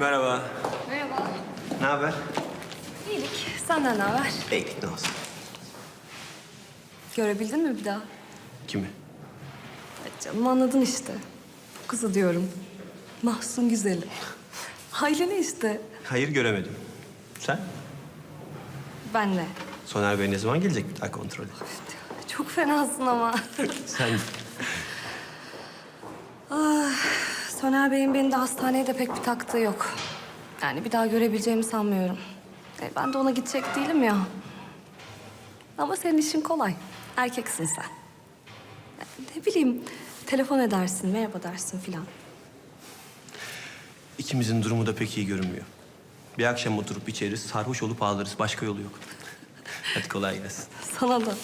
Merhaba. Merhaba. Ne haber? İyilik. Senden ne haber? İyilik ne olsun. Görebildin mi bir daha? Kimi? Evet canım anladın işte. Bu kızı diyorum. Mahsun güzeli. Aileni işte. Hayır göremedim. Sen? Benle. Soner Bey ne zaman gelecek bir daha kontrole? Çok fenasın ama. Sen Soner Bey'in beni de hastaneye de pek bir taktığı yok. Yani bir daha görebileceğimi sanmıyorum. E, ben de ona gidecek değilim ya. Ama senin işin kolay. Erkeksin sen. E, Ne bileyim, telefon edersin, merhaba dersin filan. ikimizin durumu da pek iyi görünmüyor. Bir akşam oturup içeriz, sarhoş olup ağlarız. Başka yolu yok. Hadi kolay gelsin. Sana da.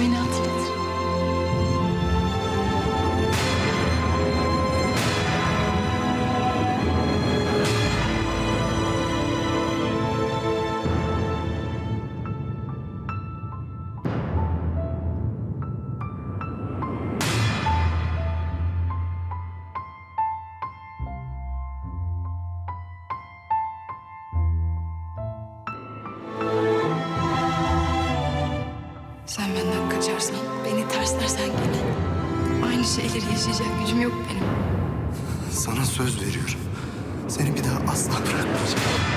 Beni hatırlatır. Sen benden kaçarsan, beni terslersen gene aynı şeyleri yaşayacak gücüm yok benim. Sana söz veriyorum. Seni bir daha asla bırakmayacağım.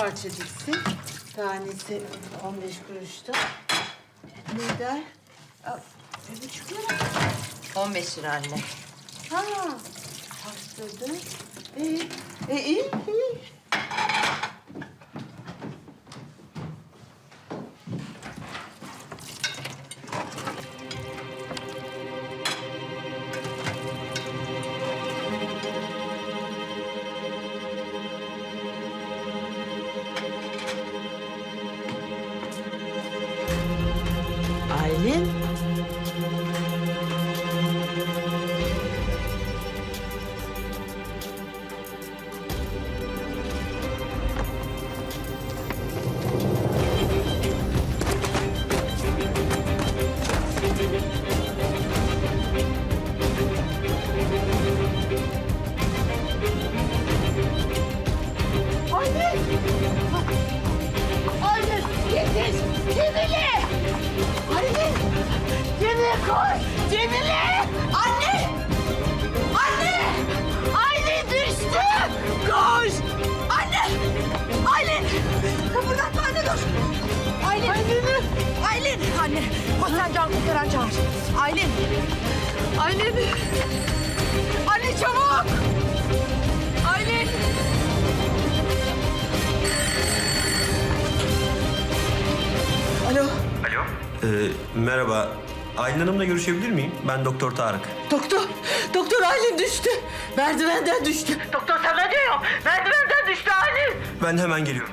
Parça diksin. Tanesi 15 kuruşta. Ne der? Aa, Bir buçuk lira. 15 lira anne. Ha, haftada. İyi, e, iyi, iyi. Aylin! Anne! Hasan can kurtaran çağır. Aylin! Aylin! Anne çabuk! Aylin! Alo, Alo. Ee, merhaba. Aylin Hanım'la görüşebilir miyim? Ben Doktor Tarık. doktor! Doktor Aylin düştü. Merdivenden düştü. Doktor sana diyor. Merdivenden düştü Aylin. Ben hemen geliyorum.